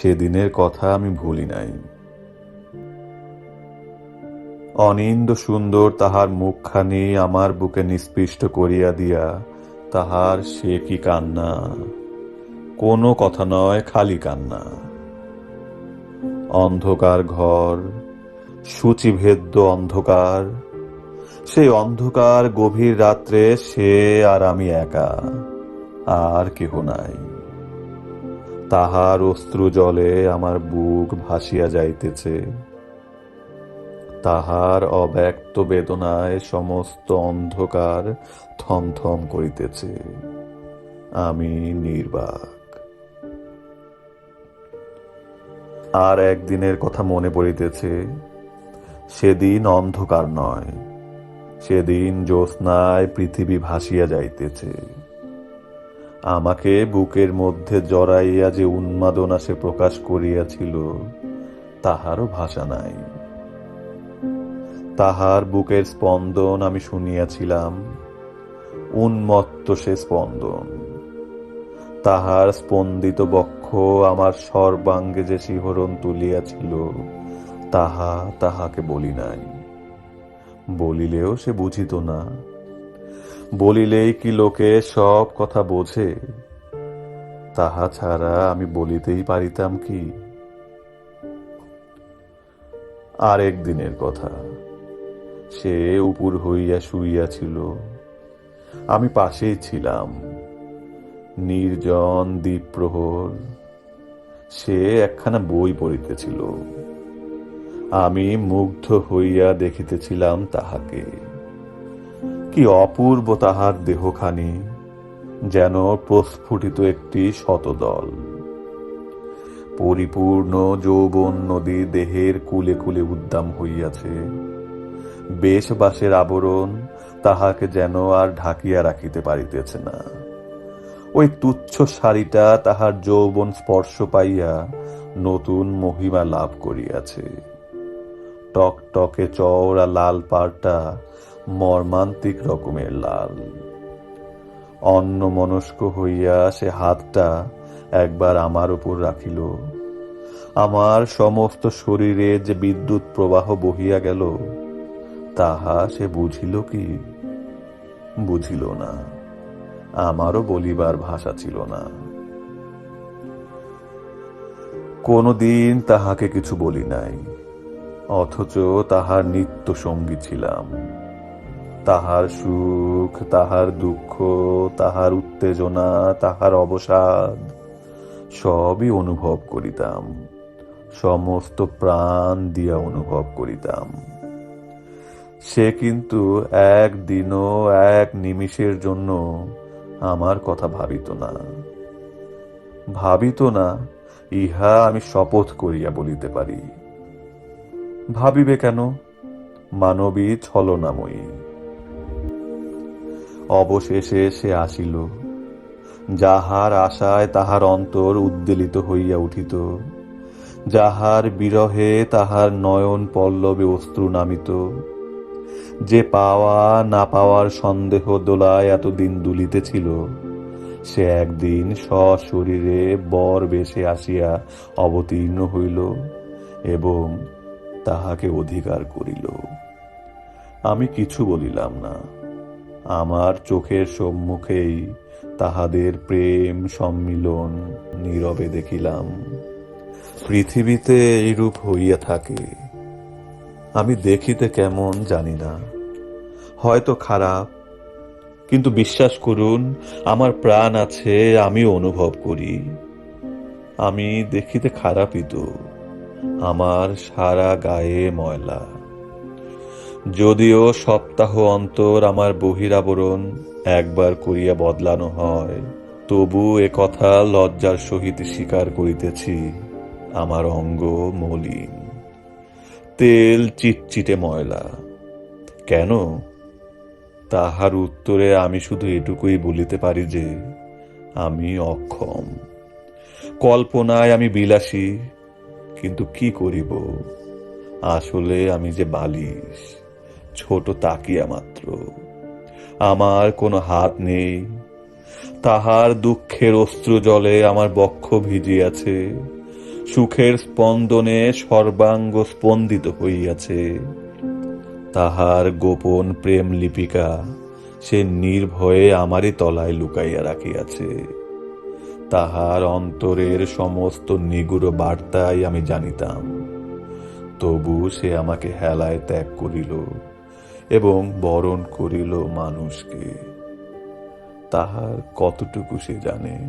সেদিনের কথা আমি ভুলি নাই। অনিন্দ সুন্দর তাহার মুখখানি আমার বুকে নিস্পৃষ্ট করিয়া দিয়া, তাহার সে কি কান্না? কোনো কথা নয়, খালি কান্না। অন্ধকার ঘর, সূচিভেদ্য অন্ধকার, সেই অন্ধকার গভীর রাত্রে সে আর আমি একা, আর কেহ নাই। তাহার অশ্রু জলে আমার বুক ভাসিয়া যাইতেছে। তাহার অব্যক্ত বেদনায় সমস্ত অন্ধকার থমথম করিতেছে। আমি নির্বাক। আর একদিনের কথা মনে পড়িতেছে, সেদিন অন্ধকার নয়, সেদিন জ্যোৎস্নায় পৃথিবী ভাসিয়া যাইতেছে। আমাকে বুকের মধ্যে জড়াইয়া যে উন্মাদনা সে প্রকাশ করিয়াছিল, তাহারও ভাষা নাই। তাহার বুকের স্পন্দন আমি শুনিয়াছিলাম, উন্মত্ত সে স্পন্দন। তাহার স্পন্দিত বক্ষ আমার সর্বাঙ্গে যে শিহরণ তুলিয়াছিল, তাহা তাহাকে বলি নাই। বলিলেও সে বুঝিত না। বলিলেই কি লোকে সব কথা বোঝে? তাহা ছাড়া আমি বলিতেই পারিতাম কি? আর একদিনের কথা, সে উপুর হইয়া শুইয়াছিল। আমি পাশেই ছিলাম, নির্জন দ্বীপ প্রহর সে একখানা বই পড়িতেছিল। আমি মুগ্ধ হইয়া দেখিতেছিলাম তাহাকে। কি অপূর্ব তাহার দেহখানি, যেন প্রস্ফুটিত একটি শতদল। পরিপূর্ণ যৌবন নদী দেহের কুলে কুলে উদ্দাম হইয়াছে। বেশ বাসের আবরণ তাহাকে যেন আর ঢাকিয়া রাখিতে পারিতেছে না। ওই তুচ্ছ শাড়িটা তাহার যৌবন স্পর্শ পাইয়া নতুন মহিমা লাভ করিয়াছে। টক টকে চওড়া লাল পাড়টা মর্মান্তিক রকমের লাল। অন্য মনস্ক হইয়া সে হাতটা একবার আমার উপর রাখিল। আমার সমস্ত শরীরে যে বিদ্যুৎ প্রবাহ বহিয়া গেল, তাহা সে বুঝিল কি? বুঝিল না। আমারও বলিবার ভাষা ছিল না। কোনদিন তাহাকে কিছু বলি নাই, অথচ তাহার নিত্য সঙ্গী ছিলাম। তাহার সুখ, তাহার দুঃখ, তাহার উত্তেজনা, তাহার অবসাদ, সবই অনুভব করিতাম। সমস্ত প্রাণ দিয়া অনুভব করিতাম। সে কিন্তু একদিনও এক নিমিষের জন্য আমার কথা ভাবিত না। ভাবিত না, ইহা আমি শপথ করিয়া বলিতে পারি। ভাবিবে কেন? মানবী ছলনাময়ী। অবশেষে সে আসিল। যাহার আশায় তাহার অন্তর উদ্বেলিত হইয়া উঠিত, যাহার বিরহে তাহার নয়ন পল্লবে অশ্রু নামিত, যে পাওয়া না পাওয়ার সন্দেহ দোলায় এতদিন দুলিতেছিল, সে একদিন সশরীরে বর বেশে আসিয়া অবতীর্ণ হইল এবং তাহাকে অধিকার করিল। আমি কিছু বলিলাম না। আমার চোখের সম্মুখেই তাহাদের প্রেম সম্মিলন নীরবে দেখিলাম। পৃথিবীতে এইরূপ হইয়া থাকে। আমি দেখিতে কেমন জানি না। হয়তো খারাপ, কিন্তু বিশ্বাস করুন, আমার প্রাণ আছে আমি অনুভব করি। আমি দেখিতে খারাপই তো। আমার সারা গায়ে ময়লা। যদিও সপ্তাহ অন্তর আমার বহিরাবরণ একবার করিয়া বদলানো হয়, তবু এ কথা লজ্জার সহিত স্বীকার করিতেছি, আমার অঙ্গ মলিন। তেল চিটচিটে ময়লা। কেন? তাহার উত্তরে আমি শুধু এটুকুই বলিতে পারি যে, আমি অক্ষম। কল্পনায় আমি বিলাসী, কিন্তু কি করিব? আসলে আমি যে বালিশ। ছোট তাকিয়া মাত্র। আমার কোনো হাত নেই। তাহার দুঃখের অস্ত্র জলে আমার বক্ষ ভিজিয়াছে। সুখের স্পন্দনে সর্বাঙ্গ স্পন্দিত হইয়াছে। তাহার গোপন প্রেম লিপিকা সে নির্ভয়ে আমারই তলায় লুকাইয়া রাখিয়াছে। তাহার অন্তরের সমস্ত নিগুড় বার্তাই আমি জানিতাম। তবু সে আমাকে হেলায় ত্যাগ করিল। এবং বরণ করিল মানুষকে। তাহার কতটুকু সে জানে?